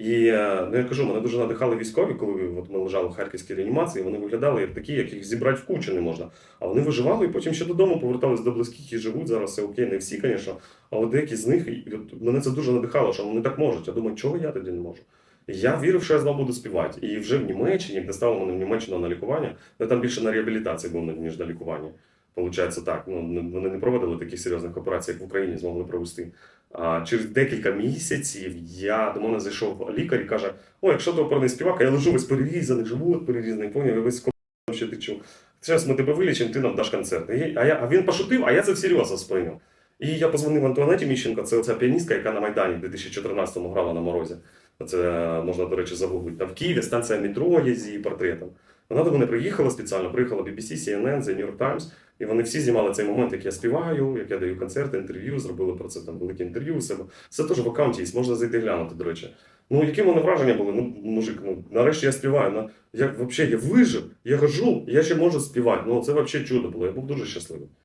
І е, ну, я кажу, мене дуже надихали військові, коли от ми лежали в харківській реанімації, вони виглядали як такі, яких зібрати в кучу не можна. А вони виживали і потім ще додому повертались до близьких і живуть зараз. Все окей, не всі, звісно, але деякі з них от мене це дуже надихало, що вони так можуть. Я думаю, чого я тоді не можу? Я вірив, що я знову буду співати. І вже в Німеччині, як доставили мене в Німеччину на лікування, я там більше на реабілітації був ніж на лікуванні. Получається так. Ну вони не проводили таких серйозних операцій, як в Україні змогли провести. А через декілька місяців я до мене зайшов лікар і каже: О, якщо ти оперний співак, я лежу весь перерізаний, живот перерізаний, поняв, я весь ко- ще течу. Зараз ми тебе вилічимо, ти нам даш концерт. А, я, а він пошутив, а я це всерйоз сприйняв. І я позвонив Антуанеті Міщенко, це оця піаністка, яка на Майдані в 2014-му грала на морозі. Це е, можна, до речі, загуглити. Там в Києві станція метро є з її портретом. Вона до мене приїхала спеціально, приїхала BBC, CNN, The New York Times, і вони всі знімали цей момент, як я співаю, як я даю концерти, інтерв'ю, зробили про це там велике інтерв'ю себе. Це теж в аккаунті є, можна зайти глянути, до речі. Ну, які мене враження були? Ну, мужик, ну нарешті я співаю. На... я взагалі я вижив, я хожу, я ще можу співати. Ну, це взагалі чудо було. Я був дуже щасливий.